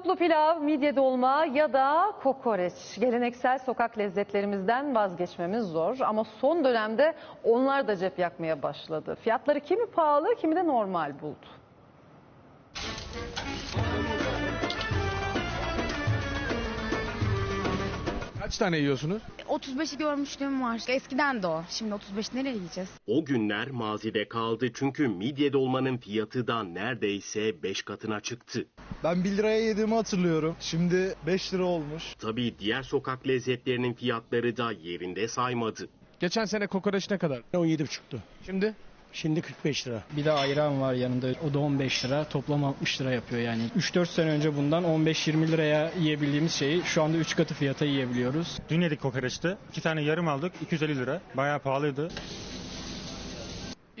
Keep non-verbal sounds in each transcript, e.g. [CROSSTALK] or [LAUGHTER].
Tavuklu pilav, midye dolma ya da kokoreç. Geleneksel sokak lezzetlerimizden vazgeçmemiz zor ama son dönemde onlar da cep yakmaya başladı. Fiyatları kimi pahalı, kimi de normal buldu. Kaç tane yiyorsunuz? 35'i görmüşlüğüm var. Eskiden de o. Şimdi 35 nereye yiyeceğiz? O günler mazide kaldı çünkü midye dolmanın fiyatı da neredeyse 5 katına çıktı. Ben 1 liraya yediğimi hatırlıyorum. Şimdi 5 lira olmuş. Tabii diğer sokak lezzetlerinin fiyatları da yerinde saymadı. Geçen sene kokoreç ne kadar? 17,5'tu. Şimdi? Şimdi 45 lira. Bir de ayran var yanında. O da 15 lira. Toplam 60 lira yapıyor yani. 3-4 sene önce bundan 15-20 liraya yiyebildiğimiz şeyi şu anda 3 katı fiyata yiyebiliyoruz. Dün yedik kokoreçte. İki tane yarım aldık. 250 lira. Bayağı pahalıydı.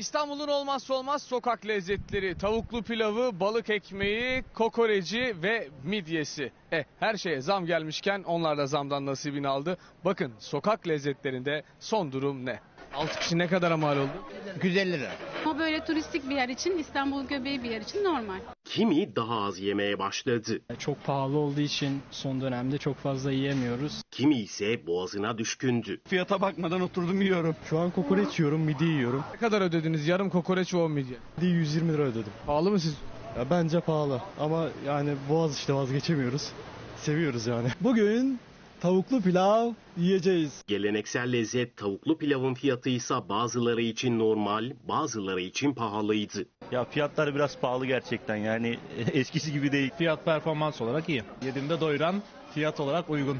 İstanbul'un olmazsa olmaz sokak lezzetleri. Tavuklu pilavı, balık ekmeği, kokoreci ve midyesi. E, her şeye zam gelmişken onlar da zamdan nasibini aldı. Bakın sokak lezzetlerinde son durum ne? 6 kişi ne kadar mal oldu? 250 lira. Ama böyle turistik bir yer için İstanbul göbeği bir yer için normal. Kimi daha az yemeye başladı. Çok pahalı olduğu için son dönemde çok fazla yiyemiyoruz. Kimi ise boğazına düşkündü. Fiyata bakmadan oturdum yiyorum. Şu an kokoreç yiyorum, midye yiyorum. Ne kadar ödediniz yarım kokoreç ve 10 midye? Midye 120 lira ödedim. Pahalı mı siz? Ya bence pahalı ama yani boğaz işte vazgeçemiyoruz. Seviyoruz yani. Bugün tavuklu pilav yiyeceğiz. Geleneksel lezzet tavuklu pilavın fiyatı ise bazıları için normal, bazıları için pahalıydı. Ya fiyatlar biraz pahalı gerçekten yani [LAUGHS] eskisi gibi değil. Fiyat performans olarak iyi. Yediğimde doyuran, fiyat olarak uygun.